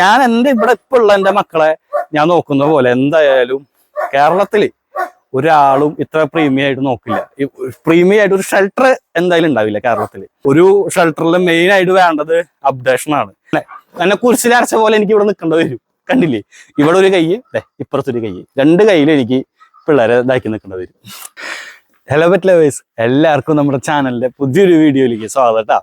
ഞാൻ എന്റെ ഇവിടെ ഇപ്പൊ ഉള്ള എന്റെ മക്കളെ? ഞാൻ നോക്കുന്ന പോലെ എന്തായാലും കേരളത്തിൽ ഒരാളും ഇത്ര പ്രീമിയം ആയിട്ട് നോക്കില്ല. പ്രീമിയം ആയിട്ട് ഒരു ഷെൽട്ടർ എന്തായാലും ഉണ്ടാവില്ല കേരളത്തിൽ ഒരു ഷെൽട്ടറിൽ മെയിൻ ആയിട്ട് വേണ്ടത് അപ്ഡേഷൻ ആണ്. എന്നെ കുരിശിലരച്ച പോലെ എനിക്ക് ഇവിടെ നിൽക്കേണ്ടി വരും. കണ്ടില്ലേ? ഇവിടെ ഒരു കൈ ഇപ്പുറത്തൊരു കൈ. രണ്ട് കയ്യിൽ എനിക്ക് പിള്ളേരെ ഇതാക്കി നിൽക്കേണ്ട വരും. ഹലോ ബറ്റ് ലവേഴ്സ് എല്ലാവർക്കും നമ്മുടെ ചാനലിന്റെ പുതിയൊരു വീഡിയോയിലേക്ക് സ്വാഗതം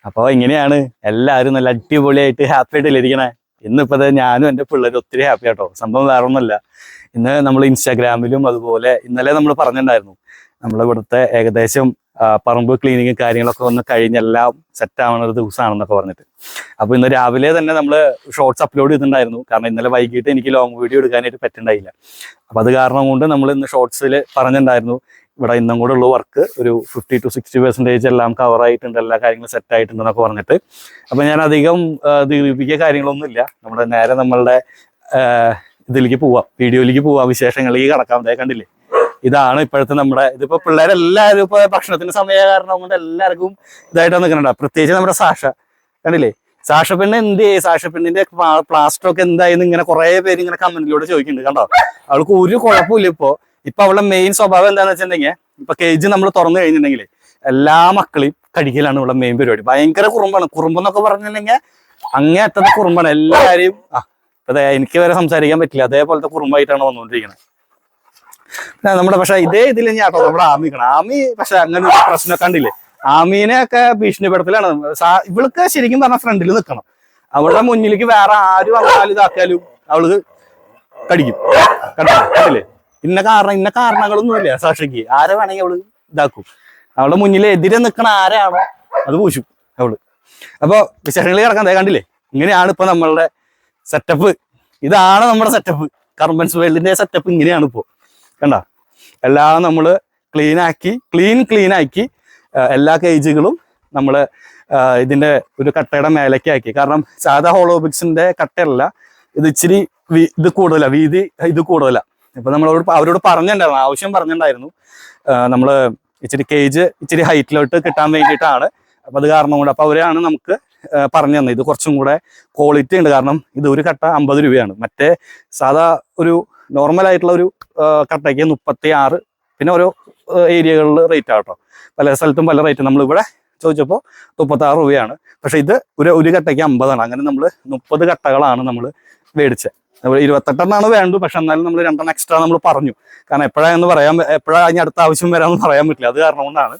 ട്ടാ. അപ്പൊ ഇങ്ങനെയാണ് എല്ലാവരും നല്ല അടിപൊളിയായിട്ട് ഹാപ്പി ആയിട്ടല്ലേ ഇരിക്കണേ. ഇന്നിപ്പോ ദേ ഞാനും എന്റെ പിള്ളേരും ഒത്തിരി ഹാപ്പി ആട്ടോ. സംഭവം വേറെ ഒന്നുമല്ല ഇന്ന് നമ്മൾ ഇൻസ്റ്റാഗ്രാമിലും അതുപോലെ ഇന്നലെ നമ്മൾ പറഞ്ഞിട്ടുണ്ടായിരുന്നു. നമ്മളെ ഇവിടുത്തെ ഏകദേശം പറമ്പ് ക്ലീനിങ് കാര്യങ്ങളൊക്കെ ഒന്ന് കഴിഞ്ഞെല്ലാം സെറ്റ് ആവുന്ന ഒരു ദിവസമാണെന്നൊക്കെ പറഞ്ഞിട്ട്. അപ്പൊ ഇന്ന് രാവിലെ തന്നെ നമ്മൾ ഷോർട്സ് അപ്ലോഡ് ചെയ്തിട്ടുണ്ടായിരുന്നു. കാരണം ഇന്നലെ വൈകിട്ട് എനിക്ക് ലോങ് വീഡിയോ എടുക്കാനായിട്ട് പറ്റുണ്ടായില്ല അപ്പൊ അത് കാരണം കൊണ്ട് നമ്മൾ ഇന്ന് ഷോർട്സിൽ പറഞ്ഞിട്ടുണ്ടായിരുന്നു. ഇവിടെ ഇന്നും കൂടെ ഉള്ള വർക്ക് ഒരു ഫിഫ്റ്റി ടു സിക്സ്റ്റി പെർസെന്റേജ് എല്ലാം കവർ ആയിട്ടുണ്ട് എല്ലാ കാര്യങ്ങളും സെറ്റ് ആയിട്ടുണ്ട് എന്നൊക്കെ പറഞ്ഞിട്ട്. അപ്പം ഞാൻ അധികം ആ, കാര്യങ്ങളൊന്നുമില്ല നമ്മുടെ നേരെ നമ്മളുടെ ഇതിലേക്ക് പോവാം വീഡിയോയിലേക്ക് പോവാം വിശേഷങ്ങളിലേക്ക് കടക്കാം. അതേ കണ്ടില്ലേ? ഇതാണ് ഇപ്പോഴത്തെ നമ്മുടെ ഇതിപ്പോ പിള്ളേരെല്ലാവരും ഇപ്പൊ ഭക്ഷണത്തിന്റെ സമയ കാരണം കൊണ്ട് എല്ലാവർക്കും ഇതായിട്ടാണ് നിൽക്കുന്നുണ്ട് പ്രത്യേകിച്ച് നമ്മുടെ സാഷ. കണ്ടില്ലേ? സാഷ പെണ്ണ് എന്ത് സാഷ പെണ്ണിന്റെ പ്ലാസ്റ്റർ ഒക്കെ എന്തായെന്ന് ഇങ്ങനെ കുറെ പേര് ഇങ്ങനെ കമന്റിലൂടെ ചോദിക്കുന്നുണ്ട് കണ്ടോ? അവൾക്ക് ഒരു കുഴപ്പമില്ല ഇപ്പോ. ഇപ്പൊ അവളുടെ മെയിൻ സ്വഭാവം എന്താണെന്ന് വെച്ചിട്ടുണ്ടെങ്കിൽ ഇപ്പൊ കേജ് നമ്മൾ തുറന്നു കഴിഞ്ഞിട്ടുണ്ടെങ്കിൽ എല്ലാ മക്കളെയും കടിക്കലാണ് ഇവിടെ മെയിൻ പരിപാടി. ഭയങ്കര കുറുമ്പാണ്. കുറുമ്പെന്നൊക്കെ പറഞ്ഞിട്ടുണ്ടെങ്കിൽ അങ്ങേ അറ്റത്തെ കുറുമ്പാണ്. എല്ലാവരെയും ആ അതെ എനിക്ക് വരെ സംസാരിക്കാൻ പറ്റില്ല. അതേപോലത്തെ കുറുമ്പായിട്ടാണ് വന്നുകൊണ്ടിരിക്കുന്നത് നമ്മുടെ പക്ഷെ ഇതേ ഇതിൽ ഞാൻ കേട്ടോ നമ്മുടെ ആമി നിൽക്കണം ആമി പക്ഷെ അങ്ങനെ പ്രശ്നം കണ്ടില്ലേ? ആമീനെ ഒക്കെ ഭീഷണിപ്പെടുത്തലാണ് ഇവൾക്ക് ശരിക്കും പറഞ്ഞ ഫ്രണ്ടിൽ നിൽക്കണം അവളുടെ മുന്നിലേക്ക് വേറെ ആര് വന്നാലും ഇതാക്കിയാലും അവൾ കടിക്കും. കണ്ടോ കണ്ടില്ലേ? ഇന്ന കാരണം ഇന്ന കാരണങ്ങളൊന്നുമില്ല സാക്ഷിക്ക്. ആരെ വേണമെങ്കിൽ അവൾ ഇതാക്കും. അവളുടെ മുന്നിൽ എതിരെ നിൽക്കണ ആരാണോ അത് പൂശും അവൾ. അപ്പൊ വിശേഷങ്ങളിൽ കിടക്കാൻ ദേ കണ്ടില്ലേ? ഇങ്ങനെയാണ് ഇപ്പൊ നമ്മളുടെ സെറ്റപ്പ് ഇതാണ് നമ്മുടെ സെറ്റപ്പ് കർബൻസ് വേൾഡിന്റെ സെറ്റപ്പ് ഇങ്ങനെയാണ് ഇപ്പോ. കണ്ട? എല്ലാം നമ്മൾ ക്ലീൻ ആക്കി ക്ലീൻ ക്ലീൻ ആക്കി എല്ലാ കേജുകളും നമ്മൾ ഇതിന്റെ ഒരു കട്ടയുടെ മേലേക്ക് ആക്കി. കാരണം സാധാ ഹോളോബിക്സിന്റെ കട്ടയല്ല. ഇത് ഇച്ചിരി ഇത് കൂടുതലാണ് വീതി ഇത് കൂടുതല. ഇപ്പൊ നമ്മളോട് അവരോട് പറഞ്ഞിട്ടുണ്ടായിരുന്നു ആവശ്യം പറഞ്ഞിട്ടുണ്ടായിരുന്നു. നമ്മൾ ഇച്ചിരി കേജ് ഇച്ചിരി ഹൈറ്റിലോട്ട് കിട്ടാൻ വേണ്ടിയിട്ടാണ്. അപ്പൊ അത് കാരണം കൊണ്ട് അപ്പൊ അവരാണ് നമുക്ക് പറഞ്ഞു തന്നത്. ഇത് കുറച്ചും കൂടെ ക്വാളിറ്റി ഉണ്ട്. കാരണം ഇത് ഒരു കട്ട അമ്പത് രൂപയാണ്. മറ്റേ സാധാ ഒരു നോർമൽ ആയിട്ടുള്ള ഒരു കട്ടയ്ക്ക് മുപ്പത്തി ആറ് പിന്നെ ഓരോ ഏരിയകളിൽ റേറ്റ് ആട്ടോ പല സ്ഥലത്തും പല റേറ്റ് നമ്മൾ ഇവിടെ ചോദിച്ചപ്പോൾ മുപ്പത്തി ആറ് രൂപയാണ്. പക്ഷെ ഇത് ഒരു ഒരു കട്ടയ്ക്ക് അമ്പതാണ്. അങ്ങനെ നമ്മൾ മുപ്പത് കട്ടകളാണ് നമ്മൾ മേടിച്ചത് ഇരുപത്തെട്ടെണ്ണാണ് വേണ്ടു പക്ഷെ എന്നാലും നമ്മൾ രണ്ടെണ്ണം എക്സ്ട്രാ നമ്മൾ പറഞ്ഞു. കാരണം എപ്പോഴാന്ന് പറയാം എപ്പോഴാ ഇനി അടുത്ത ആവശ്യം വരാമെന്ന് പറയാൻ പറ്റില്ല. അത് കാരണം കൊണ്ടാണ്.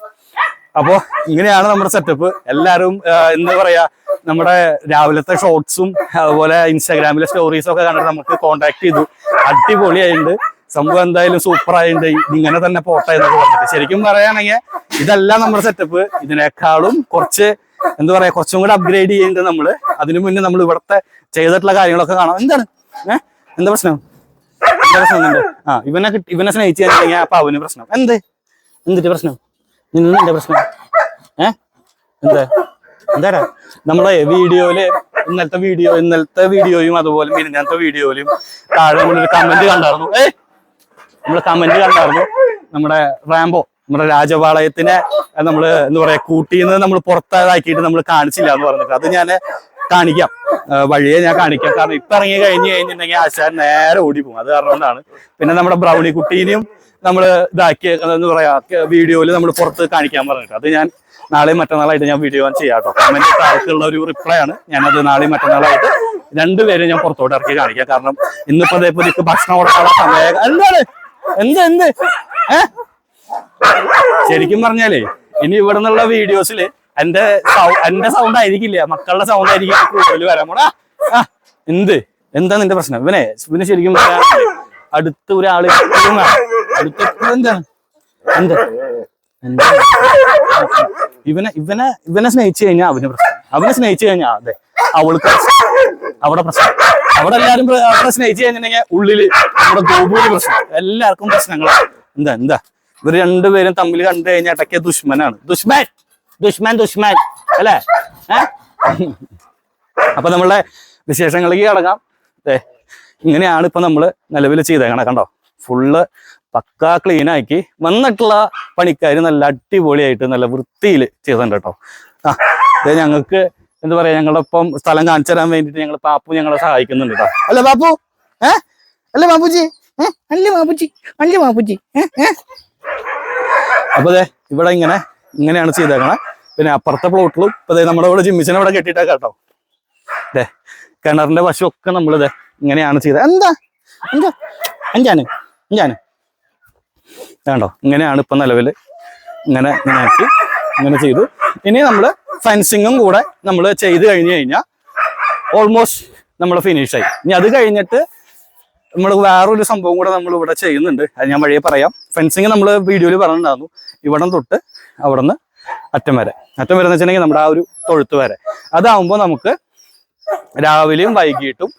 അപ്പോൾ ഇങ്ങനെയാണ് നമ്മുടെ സെറ്റപ്പ് എല്ലാവരും എന്താ പറയാ നമ്മുടെ രാവിലത്തെ ഷോർട്സും അതുപോലെ ഇൻസ്റ്റാഗ്രാമിലെ സ്റ്റോറീസും ഒക്കെ കണ്ടിട്ട് നമുക്ക് കോണ്ടാക്ട് ചെയ്തു. അടിപൊളിയായിട്ടുണ്ട്. സംഭവം എന്തായാലും സൂപ്പർ ആയിട്ടുണ്ട്. ഇങ്ങനെ തന്നെ പോട്ടെ എന്നൊക്കെ പറഞ്ഞിട്ട്. ശരിക്കും പറയുകയാണെങ്കിൽ ഇതല്ല നമ്മുടെ സെറ്റപ്പ് ഇതിനേക്കാളും കുറച്ച് എന്താ പറയാ കുറച്ചും കൂടെ അപ്ഗ്രേഡ് ചെയ്യേണ്ടത് നമ്മൾ. അതിനു മുന്നേ നമ്മൾ ഇവിടുത്തെ ചെയ്തിട്ടുള്ള കാര്യങ്ങളൊക്കെ കാണാം. എന്താണ്? ഏഹ് എന്താ പ്രശ്നം? എന്താ പ്രശ്നം എന്തുണ്ട് ആ ഇവനെ ഇവനെ സ്നേഹിച്ചു കഴിഞ്ഞാൽ അപ്പൊ അവന് പ്രശ്നം. എന്ത്? എന്തിട്ട് പ്രശ്നം? നിന്റെ പ്രശ്നം? ഏഹ് എന്താ? എന്താടാ? നമ്മളെ വീഡിയോയിൽ ഇന്നലത്തെ വീഡിയോ ഇന്നലത്തെ വീഡിയോയും അതുപോലെ ഇന്നത്തെ വീഡിയോയിലും താഴെ നമ്മളൊരു കമന്റ് കണ്ടായിരുന്നു. ഏ? നമ്മൾ കമന്റ് കണ്ടായിരുന്നു. നമ്മുടെ റാംബോ നമ്മുടെ രാജപാളയത്തിനെ നമ്മൾ എന്താ പറയാ കൂട്ടിന്ന് നമ്മൾ പുറത്താക്കിയിട്ട് നമ്മൾ കാണിച്ചില്ല എന്ന് പറഞ്ഞിട്ട്. അത് ഞാൻ കാണിക്കാം. വഴിയെ ഞാൻ കാണിക്കാം. കാരണം ഇപ്പൊ ഇറങ്ങി കഴിഞ്ഞ് കഴിഞ്ഞിട്ടുണ്ടെങ്കിൽ ആശാൻ നേരെ ഓടി പോകും. അത് കാരണം പിന്നെ നമ്മുടെ ബ്രൗണി കുട്ടീനെയും നമ്മൾ ഇതാക്കി എന്ന് പറയാ വീഡിയോയിൽ നമ്മൾ പുറത്ത് കാണിക്കാൻ പറഞ്ഞിട്ട്. അത് ഞാൻ നാളെയും മറ്റന്നാളായിട്ട് ഞാൻ വീഡിയോ ചെയ്യാം കേട്ടോ. കമന്റ് ആൾക്കുള്ള ഒരു റിപ്ലൈ ആണ്. ഞാനത് നാളെയും മറ്റന്നാളായിട്ട് രണ്ടുപേരെ ഞാൻ പുറത്തോട്ട് ഇറക്കി കാണിക്കാം. കാരണം ഇന്നിപ്പോ അതേപോലെ എനിക്ക് ഭക്ഷണം കൊടുക്കാനുള്ള സമയം എന്താണ്? എന്ത് എന്ത്? ഏ? ശരിക്കും പറഞ്ഞാലേ ഇനി ഇവിടെ നിന്നുള്ള വീഡിയോസിൽ എന്റെ എന്റെ സൗണ്ട് ആയിരിക്കില്ല. മക്കളുടെ സൗണ്ട് ആയിരിക്കില്ല. കൂടുതൽ വരാൻ പോടാ എന്ത്? എന്താ നിന്റെ പ്രശ്നം? ഇവനെ ഇവന് ശരിക്കും അടുത്ത ഒരാൾ അടുത്ത ഇവനെ ഇവനെ ഇവനെ സ്നേഹിച്ചു കഴിഞ്ഞാ അവന് പ്രശ്നം. അവനെ സ്നേഹിച്ചു കഴിഞ്ഞാ അതെ അവൾക്ക് അവിടെ പ്രശ്നം. അവിടെ എല്ലാരും അവിടെ സ്നേഹിച്ചു കഴിഞ്ഞിട്ടുണ്ടെങ്കിൽ ഉള്ളിൽ പ്രശ്നം. എല്ലാവർക്കും പ്രശ്നങ്ങളാണ് എന്താ എന്താ? ഇവർ രണ്ടുപേരും തമ്മിൽ കണ്ടു കഴിഞ്ഞാൽ ഇടയ്ക്ക് ദുഷ്മനാണ്. ദുഷ്മാൻ! Dushman Dushman. അല്ലേ? അപ്പൊ നമ്മളുടെ വിശേഷങ്ങളിലേക്ക് കടക്കാം. ദേ, ഇങ്ങനെയാണ് ഇപ്പൊ നമ്മൾ നിലവിൽ ചെയ്തേക്കണേ കണ്ടോ? ഫുള്ള് പക്കാ ക്ലീൻ ആക്കി വന്നിട്ടുള്ള പണിക്കാർ നല്ല അടിപൊളിയായിട്ട് നല്ല വൃത്തിയിൽ ചെയ്തിട്ടുണ്ട് കേട്ടോ. ആ ഇത് ഞങ്ങൾക്ക് എന്താ പറയാ ഞങ്ങളുടെ ഒപ്പം സ്ഥലം കാണിച്ചു തരാൻ വേണ്ടിയിട്ട് ഞങ്ങൾ പാപ്പു ഞങ്ങളെ സഹായിക്കുന്നുണ്ട് കേട്ടോ. അല്ലേ പാപ്പു. ഏ? അല്ലേ ബാപ്പുജി അല്ലേ ബാപ്പുജി അല്ലേ ബാപ്പുജി ഏ? ഏ? അപ്പൊ അതെ ഇവിടെ ഇങ്ങനെ ഇങ്ങനെയാണ് ചെയ്തേക്കണേ. പിന്നെ അപ്പുറത്തെ പ്ലോട്ടിലും ഇപ്പൊ നമ്മുടെ ഇവിടെ ജിമ്മിച്ചിനെ ഇവിടെ കെട്ടിട്ടാ കേട്ടോ. ദേ കിണറിന്റെ വശമൊക്കെ നമ്മളിത് ഇങ്ങനെയാണ് ചെയ്തത് എന്താ? എന്താ? അഞ്ചാന് അഞ്ചാന്. വേണ്ടോ ഇങ്ങനെയാണ് ഇപ്പൊ നിലവിൽ ഇങ്ങനെ ഇങ്ങനെ ആക്കി ഇങ്ങനെ ചെയ്തു. ഇനി നമ്മൾ ഫെൻസിങ്ങും കൂടെ നമ്മൾ ചെയ്ത് കഴിഞ്ഞു കഴിഞ്ഞാൽ ഓൾമോസ്റ്റ് നമ്മൾ ഫിനിഷായി ഇനി അത് കഴിഞ്ഞിട്ട് നമ്മൾ വേറൊരു സംഭവം കൂടെ നമ്മൾ ഇവിടെ ചെയ്യുന്നുണ്ട്. അത് ഞാൻ വഴിയെ പറയാം. ഫെൻസിങ് നമ്മൾ വീഡിയോയിൽ പറഞ്ഞിട്ടുണ്ടായിരുന്നു. ഇവിടം തൊട്ട് അവിടെ നിന്ന് അറ്റം വരെ. അറ്റം വരെ എന്ന് വെച്ചിട്ടുണ്ടെങ്കിൽ നമ്മുടെ ആ ഒരു തൊഴുത്ത് വരെ. അതാവുമ്പോൾ നമുക്ക് രാവിലെയും വൈകിട്ടും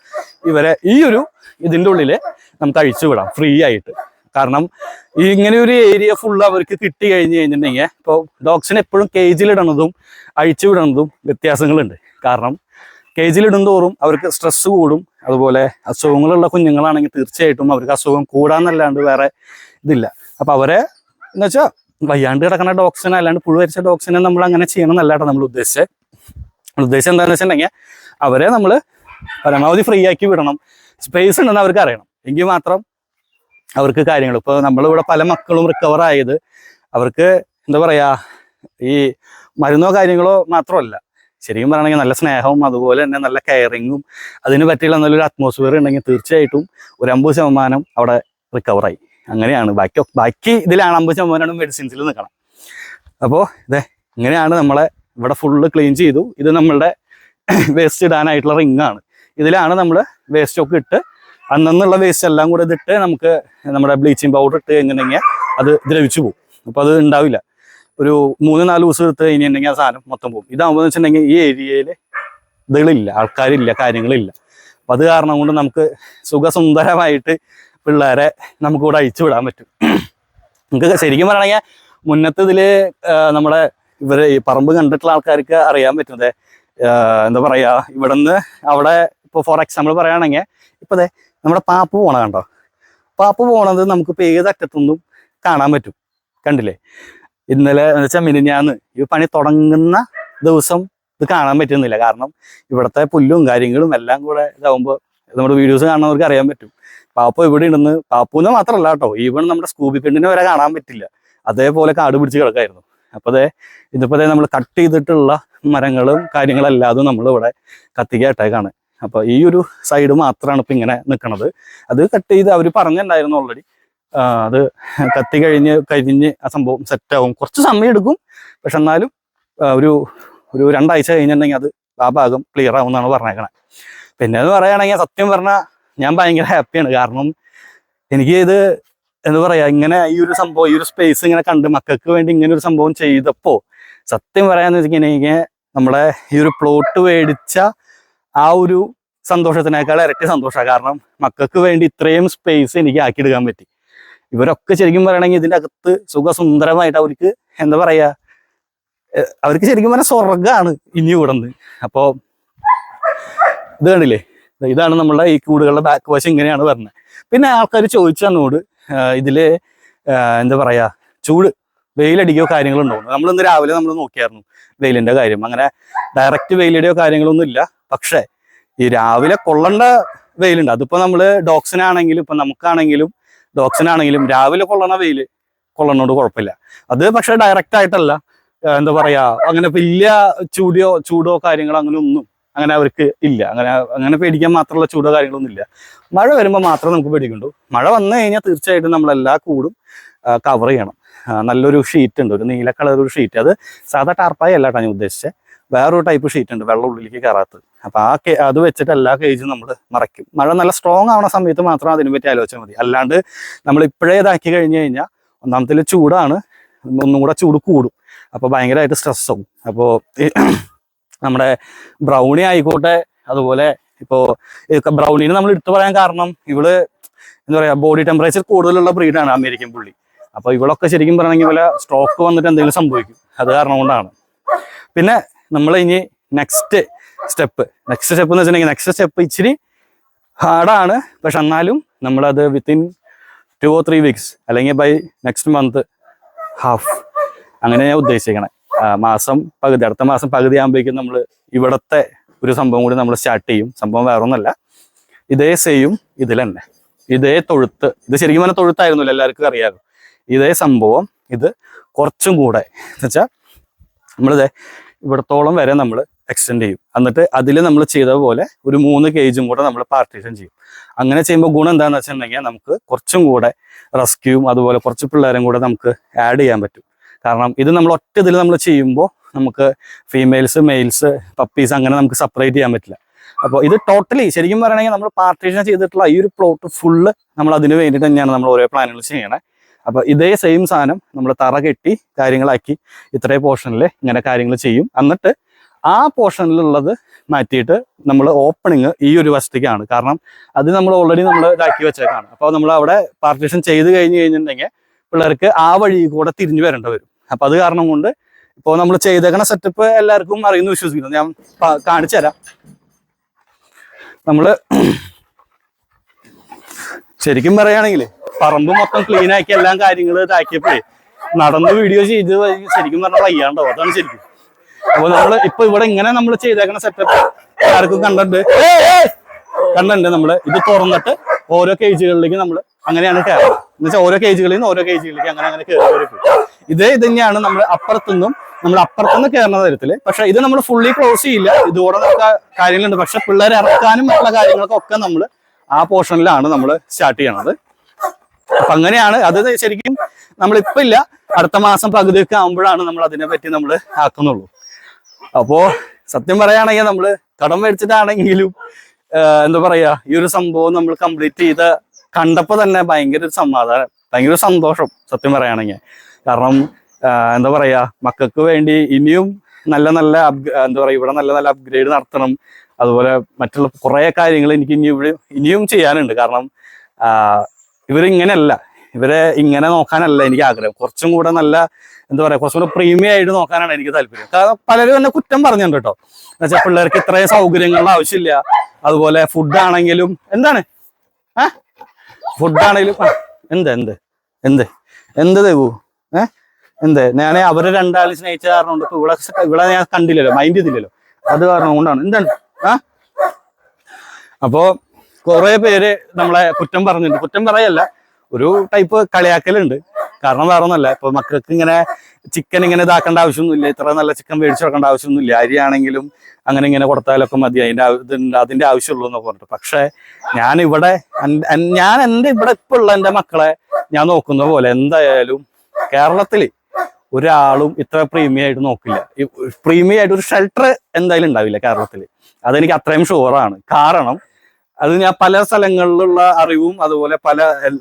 ഇവരെ ഈ ഒരു ഇതിന്റെ ഉള്ളിൽ നമുക്ക് അഴിച്ചു വിടാം ഫ്രീ ആയിട്ട്. കാരണം ഈ ഇങ്ങനെ ഒരു ഏരിയ ഫുള്ള് അവർക്ക് കിട്ടി കഴിഞ്ഞ് കഴിഞ്ഞിട്ടുണ്ടെങ്കിൽ ഇപ്പോൾ ഡോഗ്സിനെ എപ്പോഴും കേജിലിടണതും അഴിച്ചു വിടണതും വ്യത്യാസങ്ങളുണ്ട്. കാരണം കേജിലിടും തോറും അവർക്ക് സ്ട്രെസ് കൂടും. അതുപോലെ അസുഖങ്ങളുള്ള കുഞ്ഞുങ്ങളാണെങ്കിൽ തീർച്ചയായിട്ടും അവർക്ക് അസുഖം കൂടാന്നല്ലാണ്ട് വേറെ ഇതില്ല. അപ്പം അവരെ എന്ന് വെച്ചാൽ വയ്യാണ്ട് കിടക്കുന്ന ഡോക്സിനെ അല്ലാണ്ട് പുഴു വരിച്ച ഡോക്സിനെ നമ്മൾ അങ്ങനെ ചെയ്യണം എന്നല്ല കേട്ടോ നമ്മൾ ഉദ്ദേശിച്ചത് നമ്മൾ ഉദ്ദേശം എന്താണെന്ന് വെച്ചിട്ടുണ്ടെങ്കിൽ അവരെ നമ്മൾ പരമാവധി ഫ്രീ ആക്കി വിടണം. സ്പേസ് ഉണ്ടെന്ന് അവർക്ക് അറിയണം. എങ്കിൽ മാത്രം അവർക്ക് കാര്യങ്ങൾ. ഇപ്പോൾ നമ്മളിവിടെ പല മക്കളും റിക്കവർ ആയത് അവർക്ക് എന്താ പറയാ ഈ മരുന്നോ കാര്യങ്ങളോ മാത്രമല്ല. ശരിക്കും പറയുകയാണെങ്കിൽ നല്ല സ്നേഹവും അതുപോലെ തന്നെ നല്ല കെയറിങ്ങും അതിന് പറ്റിയുള്ള നല്ലൊരു അറ്റ്മോസ്ഫിയർ ഉണ്ടെങ്കിൽ തീർച്ചയായിട്ടും ഒരു അമ്പത് ശതമാനം അവിടെ റിക്കവറായി അങ്ങനെയാണ്. ബാക്കി ബാക്കി ഇതിലാണ് അമ്പത് ശതമാനം മെഡിസിൻസിൽ നിൽക്കണം. അപ്പോൾ ഇതേ ഇങ്ങനെയാണ് നമ്മളെ ഇവിടെ ഫുള്ള് ക്ലീൻ ചെയ്തു. ഇത് നമ്മളുടെ വേസ്റ്റ് ഇടാനായിട്ടുള്ള റിങ്ങാണ് ഇതിലാണ് നമ്മൾ വേസ്റ്റ് ഒക്കെ ഇട്ട് അന്നുള്ള വേസ്റ്റ് എല്ലാം കൂടെ ഇതിട്ട് നമുക്ക് നമ്മുടെ ബ്ലീച്ചിങ് പൗഡർ ഇട്ട് കഴിഞ്ഞിട്ടുണ്ടെങ്കിൽ അത് ദ്രവിച്ചു പോകും. അപ്പോൾ അത് ഉണ്ടാവില്ല. ഒരു മൂന്ന് നാല് ദിവസം എടുത്ത് കഴിഞ്ഞിട്ടുണ്ടെങ്കിൽ ആ സാധനം മൊത്തം പോകും. ഇതാകുമ്പോൾ വെച്ചിട്ടുണ്ടെങ്കിൽ ഈ ഏരിയയിൽ ഇതുകളില്ല ആൾക്കാരില്ല കാര്യങ്ങളില്ല. അപ്പം അത് കാരണം കൊണ്ട് നമുക്ക് സുഖസുന്ദരമായിട്ട് പിള്ളേരെ നമുക്ക് ഇവിടെ അഴിച്ചു വിടാൻ പറ്റും. നമുക്ക് ശരിക്കും പറയണമെങ്കിൽ മുന്നത്തെ ഇതിൽ ആ, നമ്മുടെ ഇവരെ ഈ പറമ്പ് കണ്ടിട്ടുള്ള ആൾക്കാർക്ക് അറിയാൻ പറ്റുന്നത് എന്താ പറയാ നിന്ന് അവിടെ ഇപ്പോൾ ഫോർ എക്സാമ്പിൾ പറയുകയാണെങ്കിൽ ഇപ്പൊ അതെ നമ്മുടെ പാപ്പ് പോണ കണ്ടോ? പാപ്പ് പോണത് നമുക്കിപ്പോൾ ഏതറ്റത്തൊന്നും കാണാൻ പറ്റും. കണ്ടില്ലേ? ഇന്നലെ എന്ന് വെച്ചാൽ മിനിഞ്ഞാന്ന് ഈ പണി തുടങ്ങുന്ന ദിവസം ഇത് കാണാൻ പറ്റുന്നില്ല. കാരണം ഇവിടുത്തെ പുല്ലും കാര്യങ്ങളും എല്ലാം കൂടെ ഇതാവുമ്പോൾ നമ്മുടെ വീഡിയോസ് കാണുന്നവർക്ക് അറിയാൻ പറ്റും. പാപ്പ ഇവിടെ ഉണ്ടെന്ന് പാപ്പൂന്ന് മാത്രമല്ല കേട്ടോ. ഈവൺ നമ്മുടെ സ്കൂബി പെണ്ണിനെ വരെ കാണാൻ പറ്റില്ല. അതേപോലെ കാട് പിടിച്ച് കിടക്കായിരുന്നു. അപ്പൊ ദേ ഇതിപ്പോ ദേ നമ്മൾ കട്ട് ചെയ്തിട്ടുള്ള മരങ്ങളും കാര്യങ്ങളും കാര്യങ്ങളെല്ലാതും നമ്മൾ ഇവിടെ കത്തിക്കായിട്ടേക്കാണ് അപ്പൊ ഈ ഒരു സൈഡ് മാത്രമാണ് ഇപ്പൊ ഇങ്ങനെ നിൽക്കുന്നത് അത് കട്ട് ചെയ്ത് അവർ പറഞ്ഞിട്ടുണ്ടായിരുന്നു ഓൾറെഡി അത് കത്തി കഴിഞ്ഞ് കഴിഞ്ഞ് ആ സംഭവം സെറ്റ് ആവും. കുറച്ച് സമയം എടുക്കും. പക്ഷെ എന്നാലും ഒരു ഒരു രണ്ടാഴ്ച കഴിഞ്ഞിട്ടുണ്ടെങ്കിൽ അത് ആ ഭാഗം ക്ലിയർ ആവും എന്നാണ് പറഞ്ഞേക്കണേ. പിന്നെ എന്ന് പറയുകയാണെങ്കിൽ സത്യം പറഞ്ഞാൽ ഞാൻ ഭയങ്കര ഹാപ്പിയാണ് കാരണം എനിക്ക് ഇത് എന്ന് പറയാ ഇങ്ങനെ ഈ ഒരു സംഭവം ഈ ഒരു സ്പേസ് ഇങ്ങനെ കണ്ട് മക്കൾക്ക് വേണ്ടി ഇങ്ങനെ ഒരു സംഭവം ചെയ്തപ്പോ സത്യം പറയാന്ന് വെച്ചിട്ടുണ്ടെങ്കിൽ നമ്മുടെ ഈ ഒരു പ്ലോട്ട് മേടിച്ച ആ ഒരു സന്തോഷത്തിനേക്കാൾ ഇരട്ടി സന്തോഷമാണ് കാരണം മക്കൾക്ക് വേണ്ടി ഇത്രയും സ്പേസ് എനിക്ക് ആക്കിയെടുക്കാൻ പറ്റി. ഇവരൊക്കെ ശരിക്കും പറയണമെങ്കിൽ ഇതിന്റെ അകത്ത് സുഖസുന്ദരമായിട്ട് അവർക്ക് എന്താ പറയാ അവർക്ക് ശരിക്കും പറഞ്ഞാൽ സ്വർഗമാണ് ഇനി ഇവിടുന്ന്. അപ്പോ ഇത് കണ്ടില്ലേ? ഇതാണ് നമ്മളെ ഈ കൂടുകളുടെ ബാക്ക് വശം ഇങ്ങനെയാണ് വരുന്നത് പിന്നെ ആൾക്കാർ ചോദിച്ചു തന്നോട് ഇതിൽ എന്താ പറയാ ചൂട് വെയിലടിക്കോ കാര്യങ്ങളുണ്ടോ നമ്മൾ ഇന്ന് രാവിലെ നമ്മൾ നോക്കിയായിരുന്നു വെയിലിന്റെ കാര്യം. അങ്ങനെ ഡയറക്റ്റ് വെയിലടിയോ കാര്യങ്ങളൊന്നും ഇല്ല പക്ഷേ ഈ രാവിലെ കൊള്ളേണ്ട വെയിലുണ്ട്. അതിപ്പോ നമ്മൾ ഡോക്സിനാണെങ്കിലും ഇപ്പൊ നമുക്കാണെങ്കിലും ഡോക്സിനാണെങ്കിലും രാവിലെ കൊള്ളണ വെയിൽ കൊള്ളണോട് കുഴപ്പമില്ല. അത് പക്ഷെ ഡയറക്റ്റ് ആയിട്ടല്ല എന്താ പറയാ അങ്ങനെ വലിയ ചൂടിയോ ചൂടോ കാര്യങ്ങളോ അങ്ങനെ ഒന്നും അങ്ങനെ അവർക്ക് ഇല്ല. അങ്ങനെ അങ്ങനെ പേടിക്കാൻ മാത്രമുള്ള ചൂടോ കാര്യങ്ങളൊന്നും ഇല്ല മഴ വരുമ്പോൾ മാത്രം നമുക്ക് പേടിക്കുള്ളൂ മഴ വന്നു കഴിഞ്ഞാൽ തീർച്ചയായിട്ടും നമ്മൾ എല്ലാ കൂടും കവർ ചെയ്യണം. നല്ലൊരു ഷീറ്റ് ഉണ്ട്. ഒരു നീല കളർ ഒരു ഷീറ്റ് അത് സാധാ ടാർപ്പായ അല്ല ഞാൻ ഉദ്ദേശിച്ചത് വേറൊരു ടൈപ്പ് ഷീറ്റ് ഉണ്ട് വെള്ളം ഉള്ളിലേക്ക് കയറാത്തത്. അപ്പൊ ആ അത് വെച്ചിട്ട് എല്ലാ കേജും നമ്മൾ മറയ്ക്കും. മഴ നല്ല സ്ട്രോങ് ആവുന്ന സമയത്ത് മാത്രം അതിനെപ്പറ്റി ആലോചിച്ചാൽ മതി. അല്ലാണ്ട് നമ്മൾ ഇപ്പോഴേ ഇതാക്കി കഴിഞ്ഞു കഴിഞ്ഞാൽ ഒന്നാമത്തിൽ ചൂടാണ് ഒന്നും കൂടെ ചൂട് കൂടും. അപ്പൊ ഭയങ്കരമായിട്ട് സ്ട്രെസ് ആവും. അപ്പോൾ നമ്മുടെ ബ്രൗണി ആയിക്കോട്ടെ. അതുപോലെ ഇപ്പോ ബ്രൗണീനെ നമ്മൾ എടുത്തു പറയാൻ കാരണം ഇവൾ എന്താ പറയാ ബോഡി ടെമ്പറേച്ചർ കൂടുതലുള്ള ബ്രീഡാണ് അമേരിക്കൻ പുള്ളി. അപ്പൊ ഇവളൊക്കെ ശരിക്കും പറയണമെങ്കിൽ വല്ല സ്ട്രോക്ക് വന്നിട്ട് എന്തെങ്കിലും സംഭവിക്കും. അത് കാരണം കൊണ്ടാണ്. പിന്നെ നമ്മൾ ഇനി നെക്സ്റ്റ് സ്റ്റെപ്പ് നെക്സ്റ്റ് സ്റ്റെപ്പ് എന്ന് വെച്ചിട്ടുണ്ടെങ്കിൽ നെക്സ്റ്റ് സ്റ്റെപ്പ് ഇച്ചിരി ഹാർഡാണ് പക്ഷെ എന്നാലും നമ്മളത് within two or three weeks അല്ലെങ്കിൽ ബൈ നെക്സ്റ്റ് മന്ത് ഹാഫ് അങ്ങനെ ഞാൻ ഉദ്ദേശിക്കണേ. മാസം പകുതി അടുത്ത മാസം പകുതി ആകുമ്പോഴേക്കും നമ്മൾ ഇവിടത്തെ ഒരു സംഭവം കൂടി നമ്മൾ സ്റ്റാർട്ട് ചെയ്യും. സംഭവം വേറെ ഒന്നല്ല ഇതേ സെയും ഇതിൽ തന്നെ. ഇതേ തൊഴുത്ത് ഇത് ശരിക്കും പറഞ്ഞാൽ തൊഴുത്തായിരുന്നല്ലോ എല്ലാവർക്കും അറിയാമല്ലോ ഇതേ സംഭവം ഇത് കുറച്ചും കൂടെ. എന്ന് വെച്ചാൽ നമ്മളിത് ഇവിടത്തോളം വരെ നമ്മൾ എക്സ്റ്റെൻഡ് ചെയ്യും. എന്നിട്ട് അതിൽ നമ്മൾ ചെയ്ത പോലെ ഒരു മൂന്ന് കേജും കൂടെ നമ്മൾ പാർട്ടീഷൻ ചെയ്യും. അങ്ങനെ ചെയ്യുമ്പോൾ ഗുണം എന്താണെന്ന് വെച്ചിട്ടുണ്ടെങ്കിൽ നമുക്ക് കുറച്ചും കൂടെ റെസ്ക്യൂവും അതുപോലെ കുറച്ച് പിള്ളേരും കൂടെ നമുക്ക് ആഡ് ചെയ്യാൻ പറ്റും. കാരണം ഇത് നമ്മൾ ഒറ്റ ഇതിൽ നമ്മൾ ചെയ്യുമ്പോൾ നമുക്ക് ഫീമെയിൽസ് മെയിൽസ് പപ്പീസ് അങ്ങനെ നമുക്ക് സെപ്പറേറ്റ് ചെയ്യാൻ പറ്റില്ല. അപ്പോൾ ഇത് ടോട്ടലി ശരിക്കും പറയണമെങ്കിൽ നമ്മൾ പാർട്ടീഷൻ ചെയ്തിട്ടുള്ള ഈ ഒരു പ്ലോട്ട് ഫുള്ള് നമ്മൾ അതിന് വേണ്ടിയിട്ട് തന്നെയാണ് നമ്മൾ ഓരോ പ്ലാനുകൾ ചെയ്യണേ. അപ്പോൾ ഇതേ സെയിം സാധനം നമ്മൾ തറ കെട്ടി കാര്യങ്ങളാക്കി ഇത്രേ പോർഷനിൽ ഇങ്ങനെ കാര്യങ്ങൾ ചെയ്യും. എന്നിട്ട് ആ പോർഷനിലുള്ളത് മാറ്റിയിട്ട് നമ്മൾ ഓപ്പണിങ് ഈ ഒരു വശത്തേക്കാണ്. കാരണം അത് നമ്മൾ ഓൾറെഡി നമ്മൾ ഇതാക്കി വെച്ചേക്കാണ്. അപ്പോൾ നമ്മൾ അവിടെ പാർട്ടീഷൻ ചെയ്ത് കഴിഞ്ഞ് കഴിഞ്ഞിട്ടുണ്ടെങ്കിൽ പിള്ളേർക്ക് ആ വഴി കൂടെ തിരിഞ്ഞു വരേണ്ടി വരും. അപ്പോൾ അത് കാരണം കൊണ്ട് ഇപ്പോൾ നമ്മൾ ചെയ്തേക്കണ സെറ്റപ്പ് എല്ലാവർക്കും അറിയുന്നു വിശ്വസിക്കുന്നു. ഞാൻ കാണിച്ചു തരാം. നമ്മൾ ശരിക്കും പറയുകയാണെങ്കിൽ പറമ്പ് മൊത്തം ക്ലീൻ ആക്കി എല്ലാം കാര്യങ്ങൾ ഇതാക്കിയപ്പോഴേ നടന്ന് വീഡിയോ ചെയ്ത് ശരിക്കും പറഞ്ഞാൽ വയ്യാണ്ടോ അതാണ് ശരിക്കും. അപ്പൊ നമ്മൾ ഇപ്പൊ ഇവിടെ ഇങ്ങനെ നമ്മൾ ചെയ്തേക്കണ സെറ്റപ്പ് ആർക്കും കണ്ടുണ്ട് കണ്ടുണ്ട് നമ്മൾ. ഇത് തുറന്നിട്ട് ഓരോ കേജുകളിലേക്ക് നമ്മൾ അങ്ങനെയാണ് കയറുക എന്ന് വെച്ചാൽ ഓരോ കേജുകളിൽ നിന്ന് ഓരോ കേജുകളിലേക്ക് അങ്ങനെ അങ്ങനെ കയറി. ഇതേ ഇത് തന്നെയാണ് നമ്മൾ അപ്പുറത്തുനിന്നും നമ്മൾ അപ്പുറത്തുനിന്ന് കയറുന്ന തരത്തിൽ. പക്ഷെ ഇത് നമ്മൾ ഫുള്ളി ക്ലോസ് ചെയ്യില്ല. ഇതോടെ കാര്യങ്ങളുണ്ട്. പക്ഷെ പിള്ളേരെ ഇറക്കാനും മറ്റുള്ള കാര്യങ്ങൾക്കൊക്കെ നമ്മൾ ആ പോർഷനിലാണ് നമ്മൾ സ്റ്റാർട്ട് ചെയ്യണത്. അപ്പൊ അങ്ങനെയാണ്. അത് ശരിക്കും നമ്മൾ നമ്മളിപ്പോ ഇല്ല. അടുത്ത മാസം പകുതിയൊക്കെ ആകുമ്പോഴാണ് നമ്മൾ അതിനെ പറ്റി നമ്മൾ ആക്കുന്നുള്ളൂ. അപ്പോ സത്യം പറയുകയാണെങ്കിൽ നമ്മൾ കടം മേടിച്ചിട്ടാണെങ്കിലും എന്താ പറയാ ഈ ഒരു സംഭവം നമ്മൾ കംപ്ലീറ്റ് ചെയ്ത കണ്ടപ്പോ തന്നെ ഭയങ്കര ഒരു സമാധാനം ഭയങ്കര സന്തോഷം സത്യം പറയുകയാണെങ്കിൽ കാരണം എന്താ പറയാ മക്കൾക്ക് വേണ്ടി ഇനിയും നല്ല നല്ല എന്താ പറയാ ഇവിടെ നല്ല നല്ല അപ്ഗ്രേഡ് നടത്തണം. അതുപോലെ മറ്റുള്ള കുറേ കാര്യങ്ങൾ എനിക്ക് ഇനി ഇവിടെ ഇനിയും ചെയ്യാനുണ്ട്. കാരണം ഇവരിങ്ങനെയല്ല ഇവരെ ഇങ്ങനെ നോക്കാനല്ല എനിക്ക് ആഗ്രഹം. കുറച്ചും കൂടെ നല്ല എന്താ പറയാ കുറച്ചും കൂടെ പ്രീമിയം ആയിട്ട് നോക്കാനാണ് എനിക്ക് താല്പര്യം. കാരണം പലരും എന്നെ കുറ്റം പറഞ്ഞിട്ടുണ്ട് കേട്ടോ. എന്നുവെച്ചാൽ പിള്ളേർക്ക് ഇത്രയും സൗകര്യങ്ങളുടെ ആവശ്യമില്ല. അതുപോലെ ഫുഡ് ആണെങ്കിലും എന്താണ്? ഏഹ് ഫുഡ് ആണെങ്കിലും ആ, എന്ത് എന്ത് എന്ത്? എന്ത് ദേവു? ഏ? എന്ത്? ഞാൻ അവരെ രണ്ടാളും സ്നേഹിച്ച കാരണം കൊണ്ട് ഇവിടെ ഇവിടെ ഞാൻ കണ്ടില്ലല്ലോ മൈൻഡ് ചെയ്തില്ലല്ലോ. അത് കാരണം കൊണ്ടാണ്. എന്താണ്? ആ? അപ്പോ കുറെ പേര് നമ്മളെ കുറ്റം പറഞ്ഞിട്ടുണ്ട്. കുറ്റം പറയല്ല ഒരു ടൈപ്പ് കളിയാക്കലുണ്ട്. കാരണം വേറെ ഒന്നല്ല ഇപ്പൊ മക്കൾക്ക് ഇങ്ങനെ ചിക്കൻ ഇങ്ങനെ ഇതാക്കേണ്ട ആവശ്യമൊന്നുമില്ല. ഇത്ര നല്ല ചിക്കൻ മേടിച്ചു വെക്കേണ്ട ആവശ്യമൊന്നുമില്ല. അരിയാണെങ്കിലും അങ്ങനെ ഇങ്ങനെ കൊടുത്താലൊക്കെ മതി. അതിന്റെ ഇതുണ്ട്, അതിന്റെ ആവശ്യമുള്ളൂ എന്നൊക്കെ പറഞ്ഞിട്ട്. പക്ഷെ ഞാൻ ഇവിടെ ഞാൻ എന്റെ ഇവിടെ ഇപ്പൊ ഉള്ള എന്റെ മക്കളെ ഞാൻ നോക്കുന്ന പോലെ എന്തായാലും കേരളത്തിൽ ഒരാളും ഇത്ര പ്രീമിയം ആയിട്ട് നോക്കില്ല. പ്രീമിയം ആയിട്ട് ഒരു ഷെൽട്ടർ എന്തായാലും ഉണ്ടാവില്ല കേരളത്തിൽ അതെനിക്ക് അത്രയും ഷുവറാണ് കാരണം അത് ഞാൻ പല സ്ഥലങ്ങളിലുള്ള അറിവും അതുപോലെ പല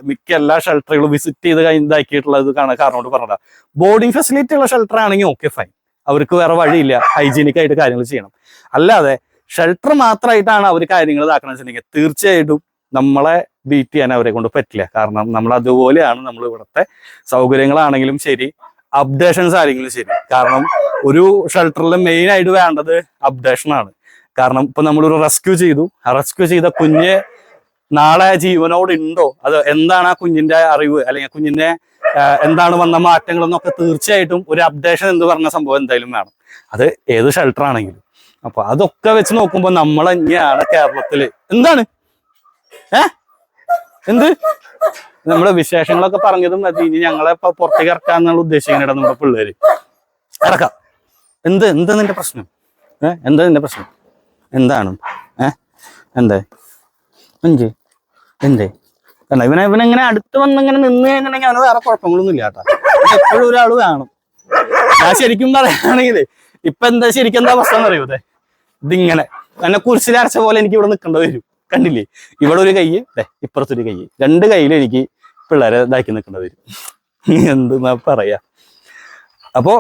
മിക്ക എല്ലാ ഷെൽട്ടറുകളും വിസിറ്റ് ചെയ്ത് ഇതാക്കിയിട്ടുള്ളത് കാരണോട് പറഞ്ഞതാ. ബോർഡിംഗ് ഫെസിലിറ്റി ഉള്ള ഷെൽട്ടർ ആണെങ്കിൽ ഓക്കെ ഫൈൻ അവർക്ക് വേറെ വഴിയില്ല. ഹൈജീനിക് ആയിട്ട് കാര്യങ്ങൾ ചെയ്യണം. അല്ലാതെ ഷെൽട്ടർ മാത്രമായിട്ടാണ് അവർ കാര്യങ്ങൾ ഇതാക്കണമെന്ന് വെച്ചിട്ടുണ്ടെങ്കിൽ തീർച്ചയായിട്ടും നമ്മളെ ബീറ്റ് ചെയ്യാൻ അവരെ കൊണ്ട് പറ്റില്ല. കാരണം നമ്മൾ അതുപോലെയാണ് നമ്മൾ ഇവിടുത്തെ സൗകര്യങ്ങളാണെങ്കിലും ശരി അപ്ഡേഷൻസ് ആണെങ്കിലും ശരി. കാരണം ഒരു ഷെൽട്ടറിൽ മെയിൻ ആയിട്ട് വേണ്ടത് അപ്ഡേഷൻ ആണ്. കാരണം ഇപ്പൊ നമ്മളൊരു റെസ്ക്യൂ ചെയ്തു. റെസ്ക്യൂ ചെയ്ത കുഞ്ഞ് നാളെ ജീവനോട് ഉണ്ടോ? അത് എന്താണ് ആ കുഞ്ഞിന്റെ അറിവ്? അല്ലെങ്കിൽ കുഞ്ഞിന്റെ എന്താണ് വന്ന മാറ്റങ്ങൾ എന്നൊക്കെ തീർച്ചയായിട്ടും ഒരു അപ്ഡേഷൻ എന്ന് പറഞ്ഞ സംഭവം എന്തായാലും വേണം. അത് ഏത് ഷെൽട്ടർ ആണെങ്കിലും. അപ്പൊ അതൊക്കെ വെച്ച് നോക്കുമ്പോൾ നമ്മൾ തന്നെയാണ് കേരളത്തിൽ. എന്താണ്? ഏ? എന്ത്? നമ്മുടെ വിശേഷങ്ങളൊക്കെ പറഞ്ഞതും മതി. ഇനി ഞങ്ങളെ പുറത്തേക്ക് ഇറക്കാന്നുള്ള ഉദ്ദേശിക്കുന്ന നമ്മുടെ പിള്ളേര്? ഇറക്കാം. എന്ത്? എന്താ നിന്റെ പ്രശ്നം? ഏഹ് എന്താ നിന്റെ പ്രശ്നം? എന്താണ്? ഏഹ് എന്തേ? എന്ത്? എന്തേ? കണ്ട? ഇവനെ ഇവനെങ്ങനെ അടുത്ത് വന്ന് ഇങ്ങനെ നിന്ന് കഴിഞ്ഞിട്ടുണ്ടെങ്കിൽ അവന് വേറെ കുഴപ്പങ്ങളൊന്നും ഇല്ല കേട്ടോ. എപ്പോഴും ഒരാൾ വേണം. ഞാൻ ശരിക്കും പറയുകയാണെങ്കിൽ ഇപ്പൊ എന്താ ശരിക്കും എന്താ എന്ന് അതെ ഇതിങ്ങനെ. എന്നെ കുരിശിലരച്ച പോലെ എനിക്ക് ഇവിടെ നിൽക്കേണ്ടി വരും. കണ്ടില്ലേ? ഇവിടെ ഒരു കൈ ഇപ്പുറത്തൊരു കൈ. രണ്ട് കയ്യിലെനിക്ക് പിള്ളേരെ ഇതാക്കി നിൽക്കേണ്ടി വരും. എന്തെന്നാ പറയാ? അപ്പോ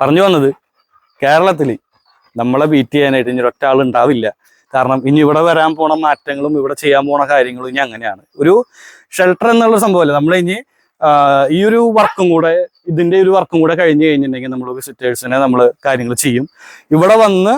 പറഞ്ഞു വന്നത് കേരളത്തിൽ നമ്മളെ ബീറ്റ് ചെയ്യാനായിട്ട് ഇനി ഒറ്റ ആൾ ഉണ്ടാവില്ല. കാരണം ഇനി ഇവിടെ വരാൻ പോണ മാറ്റങ്ങളും ഇവിടെ ചെയ്യാൻ പോണ കാര്യങ്ങളും ഇനി അങ്ങനെയാണ്. ഒരു ഷെൽട്ടർ എന്നുള്ള സംഭവമല്ല. നമ്മൾ ഇനി ഈ ഒരു വർക്കും കൂടെ ഇതിന്റെ ഒരു വർക്കും കൂടെ കഴിഞ്ഞു കഴിഞ്ഞിട്ടുണ്ടെങ്കിൽ നമ്മൾ വിസിറ്റേഴ്സിനെ നമ്മൾ കാര്യങ്ങൾ ചെയ്യും. ഇവിടെ വന്ന്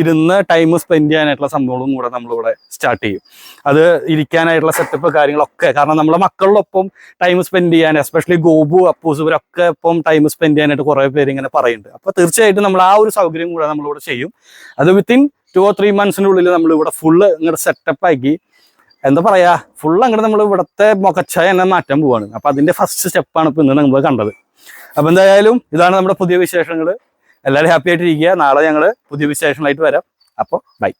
ഇരുന്ന് ടൈം സ്പെൻഡ് ചെയ്യാനായിട്ടുള്ള സംഭവങ്ങളും കൂടെ നമ്മളിവിടെ സ്റ്റാർട്ട് ചെയ്യും. അത് ഇരിക്കാനായിട്ടുള്ള സെറ്റപ്പ് കാര്യങ്ങളൊക്കെ കാരണം നമ്മളെ മക്കളിലൊപ്പം ടൈം സ്പെൻഡ് ചെയ്യാൻ എസ്പെഷ്യലി ഗോപു അപ്പൂസ് ഇവരൊക്കെ ഇപ്പം ടൈം സ്പെൻഡ് ചെയ്യാനായിട്ട് കുറേ പേര് ഇങ്ങനെ പറയുന്നുണ്ട്. അപ്പോൾ തീർച്ചയായിട്ടും നമ്മൾ ആ ഒരു സൗകര്യം കൂടെ നമ്മളിവിടെ ചെയ്യും. അത് വിത്തിൻ ടു ഓർ ത്രീ മന്ത്സിനുള്ളിൽ നമ്മൾ ഇവിടെ ഫുള്ള് ഇങ്ങോട്ട് സെറ്റപ്പ് ആക്കി. എന്താ പറയാ ഫുൾ അങ്ങോട്ട് നമ്മൾ ഇവിടുത്തെ മുഖച്ചായ തന്നെ മാറ്റാൻ പോവാണ്. അപ്പൊ അതിന്റെ ഫസ്റ്റ് സ്റ്റെപ്പാണ് ഇപ്പൊ ഇന്ന് നമ്മൾ കണ്ടത്. അപ്പൊ എന്തായാലും ഇതാണ് നമ്മുടെ പുതിയ വിശേഷങ്ങൾ എല്ലാവരും ഹാപ്പി ആയിട്ടിരിക്കുക. നാളെ ഞങ്ങൾ പുതിയ വിശേഷങ്ങളായിട്ട് വരാം. അപ്പോൾ ബൈ